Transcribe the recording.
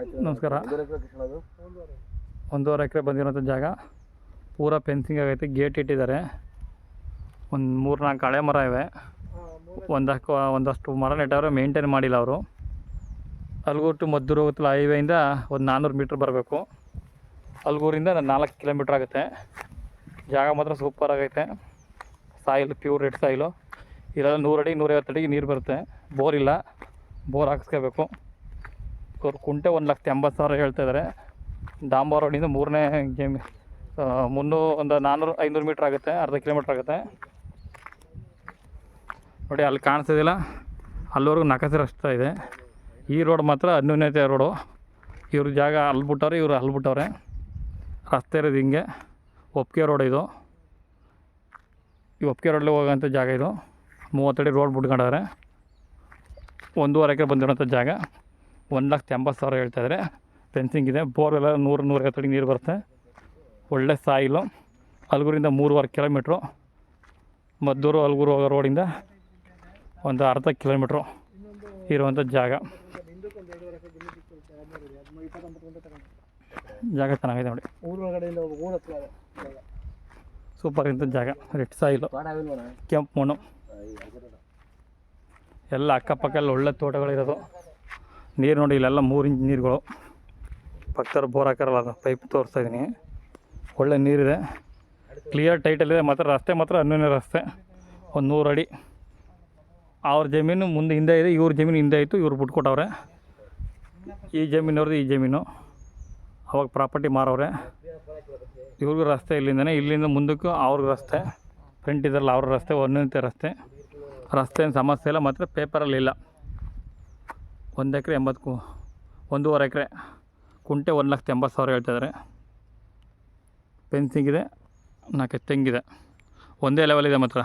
ನಮಸ್ಕಾರ. ಒಂದೂವರೆ ಎಕರೆ ಬಂದಿರೋಂಥ ಜಾಗ. ಪೂರ ಫೆನ್ಸಿಂಗ್ ಆಗೈತೆ ಗೇಟ್ ಇಟ್ಟಿದ್ದಾರೆ. ಒಂದು ಮೂರು ನಾಲ್ಕು ಹಳೆ ಮರ ಇವೆ. ಒಂದಷ್ಟು ಒಂದಷ್ಟು ಮರ ನೆಟ್ಟವ್ರೆ ಮೇಂಟೈನ್ ಮಾಡಿಲ್ಲ ಅವರು. ಅಲ್ಗೂರು ಟು ಮದ್ದೂರು ಹೋಗುತ್ತಲ್ಲ ಹೈವೇಯಿಂದ ಒಂದು ನಾನ್ನೂರು ಮೀಟ್ರ್ ಬರಬೇಕು. ಅಲ್ಗೂರಿಂದ ನಾಲ್ಕು ಕಿಲೋಮೀಟ್ರ್ ಆಗುತ್ತೆ. ಜಾಗ ಮಾತ್ರ ಸೂಪರ್ ಆಗೈತೆ. ಸಾಯಿಲ್ ಪ್ಯೂರ್ ರೆಡ್ ಸಾಯಿಲು ಇಲ್ಲೆಲ್ಲ ನೂರಡಿ ನೂರೈವತ್ತು ಅಡಿಗೆ ನೀರು ಬರುತ್ತೆ. ಬೋರ್ ಇಲ್ಲ. ಬೋರ್ ಹಾಕಿಸ್ಕೋಬೇಕು. ಅವ್ರು ಕುಂಟೆ ಒಂದು ಲಕ್ಷ ಎಂಬತ್ತು ಸಾವಿರ ಹೇಳ್ತಾ ಇದ್ದಾರೆ ಡಾಂಬರ್ ರೋಡಿಂದ ಮೂರನೇ ಗೇಮ್ ಮುನ್ನೂರು ಒಂದು ನಾನ್ನೂರು ಐನೂರು ಮೀಟ್ರ್ ಆಗುತ್ತೆ, ಅರ್ಧ ಕಿಲೋಮೀಟ್ರ್ ಆಗುತ್ತೆ. ನೋಡಿ, ಅಲ್ಲಿ ಕಾಣಿಸೋದಿಲ್ಲ ಅಲ್ಲಿವರೆಗೂ ನಕಸಿ ರಸ್ತೆ ಇದೆ. ಈ ರೋಡ್ ಮಾತ್ರ ಅನ್ಯೂನ್ಯತೆ ರೋಡು. ಇವ್ರ ಜಾಗ ಅಲ್ಲಿ ಬಿಟ್ಟವ್ರೆ, ಇವರು ಅಲ್ಲಿ ಬಿಟ್ಟವ್ರೆ. ರಸ್ತೆ ಇರೋದು ಹಿಂಗೆ. ಒಪ್ಕೆ ರೋಡ್ ಇದು. ಈ ಒಪ್ಕೆ ರೋಡಲ್ಲಿ ಹೋಗೋಂಥ ಜಾಗ ಇದು. ಮೂವತ್ತಡಿ ರೋಡ್ ಬಿಟ್ಕೊಂಡವ್ರೆ. ಒಂದೂವರೆ ಎಕರೆ ಬಂದಿರೋಂಥ ಜಾಗ. ಒಂದು ಲಕ್ಷ ಎಂಬತ್ತು ಸಾವಿರ ಹೇಳ್ತಾಯಿದ್ರೆ ಫೆನ್ಸಿಂಗ್ ಇದೆ. ಬೋರ್ವೆಲ್ಲ ನೂರು, ನೂರೈವತ್ತು ಅಡಿ ನೀರು ಬರುತ್ತೆ. ಒಳ್ಳೆ ಸಾಯಿಲು. ಅಲ್ಗೂರಿಂದ ಮೂರುವರೆ ಕಿಲೋಮೀಟ್ರು. ಮದ್ದೂರು, ಅಲ್ಗೂರು ಹೋಗೋ ರೋಡಿಂದ ಒಂದು ಅರ್ಧ ಕಿಲೋಮೀಟ್ರು ಇರುವಂಥ ಜಾಗ. ಜಾಗ ಚೆನ್ನಾಗಿದೆ ನೋಡಿ. ಸೂಪರ್ ಇಂಥ ಜಾಗ. ರೆಡ್ ಸಾಯಿಲು ಕೆಂಪು ಮಣ್ಣು. ಎಲ್ಲ ಅಕ್ಕಪಕ್ಕ ಎಲ್ಲ ಒಳ್ಳೆ ತೋಟಗಳಿರೋದು. ನೀರು ನೋಡಿ ಇಲ್ಲೆಲ್ಲ ಮೂರು ಇಂಚ್ ನೀರುಗಳು. ಪಕ್ಕದ ಬೋರ್ ಹಾಕಾರಲ್ಲ ಅದು ಪೈಪ್ ತೋರಿಸ್ತಾ ಇದ್ದೀನಿ ಒಳ್ಳೆ ನೀರಿದೆ. ಕ್ಲಿಯರ್ ಟೈಟಲ್ಲಿದೆ ಮಾತ್ರ ರಸ್ತೆ ಮಾತ್ರ ಅನ್ಯೋನ್ಯ ರಸ್ತೆ. ಒಂದು ನೂರು ಅಡಿ. ಅವ್ರ ಜಮೀನು ಮುಂದೆ ಹಿಂದೆ ಇದೆ. ಇವ್ರ ಜಮೀನು ಹಿಂದೆ ಆಯಿತು. ಇವ್ರು ಬಿಟ್ಕೊಟ್ಟವ್ರೆ. ಈ ಜಮೀನವ್ರದ್ದು ಈ ಜಮೀನು. ಅವಾಗ ಪ್ರಾಪರ್ಟಿ ಮಾರವ್ರೆ. ಇವ್ರಿಗೂ ರಸ್ತೆ ಇಲ್ಲಿಂದನೇ. ಇಲ್ಲಿಂದ ಮುಂದಕ್ಕೂ ಅವ್ರಿಗೆ ರಸ್ತೆ. ಫ್ರಂಟ್ ಇದ್ರಲ್ಲ ಅವ್ರ ರಸ್ತೆ, ಒಂದೊಂದೇ ರಸ್ತೆ. ರಸ್ತೆ ಸಮಸ್ಯೆ ಇಲ್ಲ. ಮಾತ್ರ ಪೇಪರಲ್ಲಿ ಇಲ್ಲ. ಒಂದು ಎಕರೆ ಎಂಬತ್ತು ಒಂದೂವರೆ ಎಕರೆ, ಕುಂಟೆ ಒಂದು ಲಕ್ಷದ ಎಂಬತ್ತು ಸಾವಿರ ಹೇಳ್ತಿದ್ದಾರೆ ಫೆನ್ಸಿಂಗ್ ಇದೆ, ನಾಲ್ಕು ತೆಂಗಿದೆ ಒಂದೇ ಲೆವೆಲ್ ಇದೆ ಮಾತ್ರ.